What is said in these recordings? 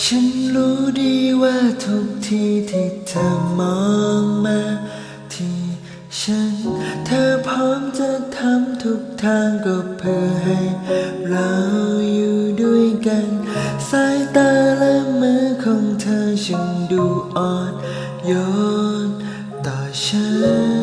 ฉันรู้ดีว่าทุกทีที่เธอมองมาที่ฉัน เธอพร้อมจะทำทุกทางก็เพื่อให้เราอยู่ด้วยกัน สายตาและมือของเธอช่างดูอ่อนโยนต่อฉัน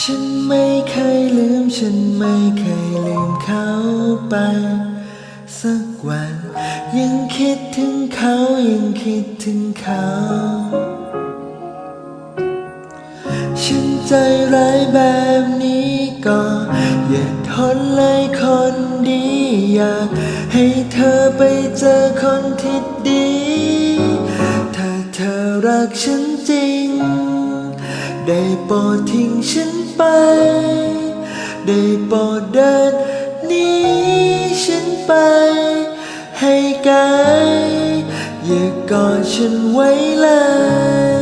ฉันไม่เคยลืม ฉันไม่เคยลืมเขาไป สักวัน ยังคิดถึงเขา ยังคิดถึงเขา ฉันใจร้ายแบบนี้ก็อย่าทนเลยคนดี อยากให้เธอไปเจอคนที่ดี ถ้าเธอรักฉันจริง ได้โปรดทิ้งฉัน ไป ได้โปรดเดินนี้ฉันไป ให้ไกลอย่ากอดฉันไว้เล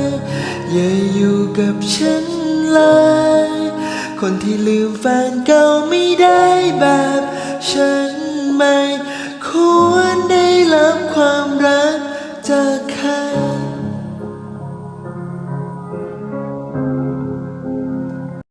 ย อย่าอยู่กับฉันเลย คนที่ลืมแฟนเก่าไม่ได้แบบฉันไม่ควรได้รับความรักจากใคร